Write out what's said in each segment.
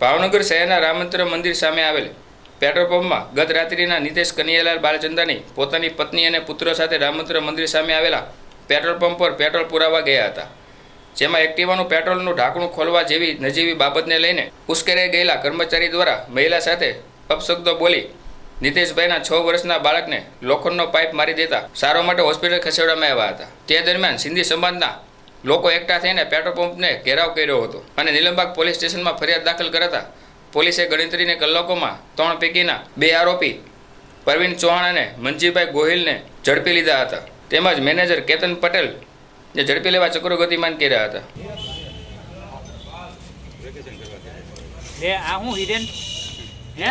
ભાવનગર શહેરના રામમંત્ર મંદિર સામે આવેલ પેટ્રોલ પંપમાં ગત રાત્રિના નિતેશ કનૈયાલાલ બાલચંદાની પોતાની પત્ની અને પુત્ર સાથે રામંત્ર મંદિર સામે આવેલા પેટ્રોલ પંપ પર પેટ્રોલ પુરાવા ગયા હતા. જેમાં એક્ટિવાનું પેટ્રોલનું ઢાંકણું ખોલવા જેવી નજીવી બાબતને લઈને ઉશ્કેરાઈ ગયેલા કર્મચારી દ્વારા મહિલા સાથે અપશબ્દો બોલી નિતેશભાઈના છ વર્ષના બાળકને લોખંડનો પાઇપ મારી દેતા સારો માટે હોસ્પિટલ ખસેડવામાં આવ્યા હતા. તે દરમિયાન સિંધી સમાજના લોકો એકઠા થઈને પેટ્રોલ પંપને ઘેરાવ કર્યો હતો અને નીલમબાગ પોલીસ સ્ટેશનમાં ફરિયાદ દાખલ કરાતા પોલીસે ગણતરીની કલાકોમાં ત્રણ પૈકીના બે આરોપી પરવીન ચૌહાણ અને મંજીભાઈ ગોહિલને ઝડપી લીધા હતા. તેમજ મેનેજર કેતન પટેલ જે ઝડપી લેવા ચક્રો ગતિમાન કર્યા હતા. આ હું હિરેન? હે?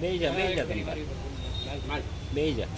બે જા તમે બે જા